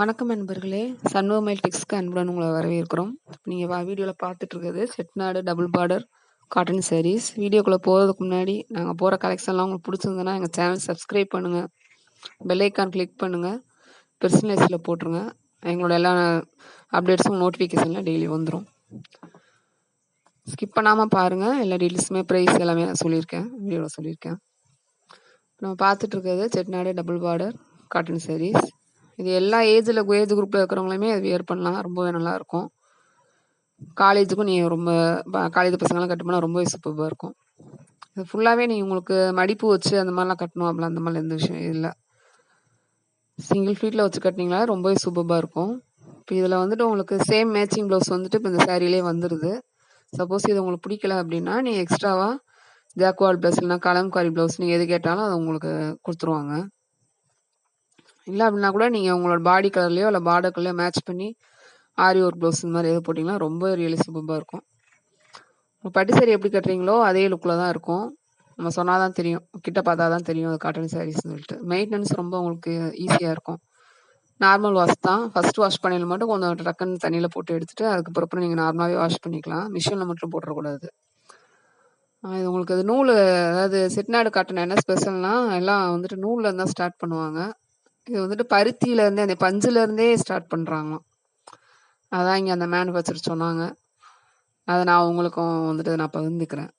வணக்கம் நண்பர்களே. சண்முகமைல் டெக்ஸ்க்கு அன்புடன் உங்களை வரவேற்கிறோம். நீங்கள் வா வீடியோவில் பார்த்துட்டு இருக்கிறது Chettinad double border cotton sarees வீடியோக்குள்ளே போகிறதுக்கு முன்னாடி நாங்கள் போகிற கலெக்ஷன்லாம் உங்களுக்கு பிடிச்சிருந்ததுன்னா எங்கள் சேனல் சப்ஸ்கிரைப் பண்ணுங்கள் பெல்லைக்கான் கிளிக் பண்ணுங்கள் பெர்சனலைஸில் போட்டுருங்க. எங்களோட எல்லா அப்டேட்ஸும் நோட்டிஃபிகேஷனில் டெய்லி வந்துடும் ஸ்கிப் பண்ணாமல் பாருங்கள் எல்லா டீட்டெயில்ஸுமே ப்ரைஸ் எல்லாமே சொல்லியிருக்கேன். வீடியோவில் சொல்லியிருக்கேன். நம்ம பார்த்துட்டு இருக்கிறது Chettinad double border cotton sarees இது எல்லா ஏஜில் ஏஜ் குரூப்பில் இருக்கிறவங்களுமே அது வியர் பண்ணலாம். ரொம்பவே நல்லாயிருக்கும். காலேஜுக்கும் நீங்கள் ரொம்ப காலேஜ் பசங்களாம் கட்டுமானா ரொம்பவே சூப்பராக இருக்கும். இது ஃபுல்லாகவே நீங்கள் உங்களுக்கு மடிப்பு வச்சு அந்த மாதிரிலாம் கட்டணும் அப்படிலாம் அந்த மாதிரி எந்த விஷயம் இல்லை. சிங்கிள் ஃபீட்டில் வச்சு கட்டினீங்களா ரொம்பவே சூப்பராக இருக்கும். இப்போ இதில் வந்துட்டு உங்களுக்கு சேம் மேட்சிங் ப்ளவுஸ் வந்துட்டு இப்போ இந்த சேரீலே வந்துடுது சப்போஸ் இது உங்களுக்கு பிடிக்கல அப்படின்னா நீ எக்ஸ்ட்ராவாக ஜாக்வால் ப்ளவுஸ் இல்லைனா கலம்காரி ப்ளவுஸ் நீங்கள் எது கேட்டாலும் அது உங்களுக்கு கொடுத்துருவாங்க. இல்லை அப்படின்னா கூட நீங்கள் உங்களோட பாடி கலர்லையோ இல்லை பார்டர் கலர்லையோ மேட்ச் பண்ணி ஆரி ஒர்க் ப்ளவுஸ் இந்த மாதிரி எது போட்டிங்கன்னா ரொம்ப ரியலி இருக்கும். பட்டு சாரி எப்படி கட்டுறீங்களோ அதே லுக்கில் தான் இருக்கும். நம்ம சொன்னால் தான் தெரியும். கிட்ட பார்த்தா தான் தெரியும் அது காட்டன் சாரீஸ்னு சொல்லிட்டு. மெயின்டெனன்ஸ் ரொம்ப உங்களுக்கு ஈஸியாக இருக்கும். நார்மல் வாஷ் தான். ஃபர்ஸ்ட் வாஷ் பண்ணியில் மட்டும் கொஞ்சம் டக்குன்னு தண்ணியில் போட்டு எடுத்துகிட்டு அதுக்கப்புறம் நீங்கள் நார்மலாகவே வாஷ் பண்ணிக்கலாம். மிஷினில் மட்டும் போட்டுறக்கூடாது. இது உங்களுக்கு அது நூல் அதாவது செட்நாடு காட்டன் என்ன ஸ்பெஷல்னால் எல்லாம் வந்துட்டு நூலில் இருந்தால் ஸ்டார்ட் பண்ணுவாங்க. இது வந்துட்டு பருத்தியிலேருந்தே அந்த பஞ்சுலேருந்தே ஸ்டார்ட் பண்ணுறாங்களாம் அதான் இங்கே அந்த மேனுஃபேக்சர் சொன்னாங்க. அதை நான் உங்களுக்கும் வந்துட்டு நான் பகிர்ந்துக்கிறேன்.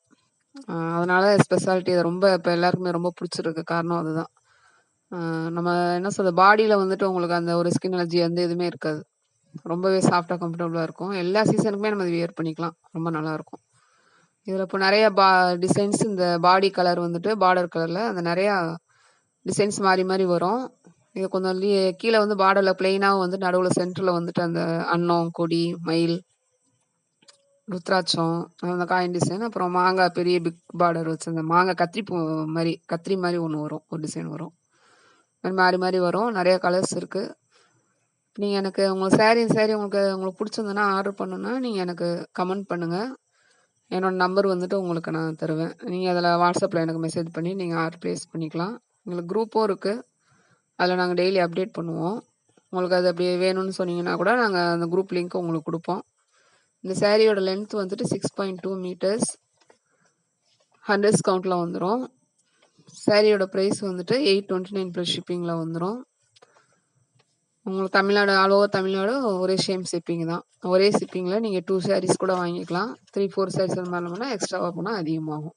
அதனால ஸ்பெஷாலிட்டி அதை ரொம்ப இப்போ எல்லாருக்குமே ரொம்ப பிடிச்சிருக்கு. காரணம் அதுதான். நம்ம என்ன சொல்கிறது பாடியில் வந்துட்டு உங்களுக்கு அந்த ஒரு ஸ்கின் அலர்ஜி அந்த எதுவுமே இருக்காது. ரொம்பவே சாஃப்டா கம்ஃபர்டபுளாக இருக்கும். எல்லா சீசனுக்குமே நம்ம வியர் பண்ணிக்கலாம். ரொம்ப நல்லாயிருக்கும் இதில் இப்போ நிறைய பா டிசைன்ஸ் இந்த பாடி கலர் வந்துட்டு பார்டர் கலரில் அந்த நிறையா டிசைன்ஸ் மாறி மாறி வரும். இது கொஞ்சம் லீ கீழே வந்து பார்டரில் பிளெயினாக வந்து நடுவில் சென்டரில் வந்துட்டு அந்த அன்னம் கொடி மயில் ருத்ராட்சம் அந்த காயின் டிசைன் அப்புறம் மாங்காய் பெரிய பிக் பார்டர் வச்சு அந்த மாங்காய் கத்திரி பூ மாதிரி கத்திரி மாதிரி ஒன்று வரும். ஒரு டிசைன் வரும். மாதிரி மாறி மாறி வரும். நிறைய கலர்ஸ் இருக்குது நீங்கள் எனக்கு உங்கள் சேரீ சேரீ உங்களுக்கு உங்களுக்கு பிடிச்சிருந்ததுன்னா ஆர்டர் பண்ணுன்னா நீங்கள் எனக்கு கமெண்ட் பண்ணுங்கள் என்னோடய நம்பர் வந்துட்டு உங்களுக்கு நான் தருவேன். நீங்கள் அதில் வாட்ஸ்அப்பில் எனக்கு மெசேஜ் பண்ணி நீங்கள் ஆர்டர் ப்ளேஸ் பண்ணிக்கலாம். எங்களுக்கு குரூப்பும் இருக்குது அதில் நாங்கள் டெய்லி அப்டேட் பண்ணுவோம். உங்களுக்கு அது அப்படியே வேணும்னு சொன்னீங்கன்னா கூட நாங்கள் அந்த குரூப் லிங்க் உங்களுக்கு கொடுப்போம். இந்த சேரீயோட லென்த் வந்துட்டு six point two metres hundreds கவுண்டில் வந்துடும் சேரீயோட ப்ரைஸ் வந்துட்டு எயிட் டுவெண்ட்டி நைன் ப்ளஸ் ஷிப்பிங்கில் வந்துடும் உங்களுக்கு தமிழ்நாடு ஆல் ஓவர் தமிழ்நாடு ஒரே சேம் ஷிப்பிங் தான். ஒரே ஷிப்பிங்கில் நீங்கள் டூ சாரீஸ் கூட வாங்கிக்கலாம். த்ரீ ஃபோர் சாரீஸ் அந்த மாதிரிலாம் எக்ஸ்ட்ராவாக போனால் அதிகமாகும்.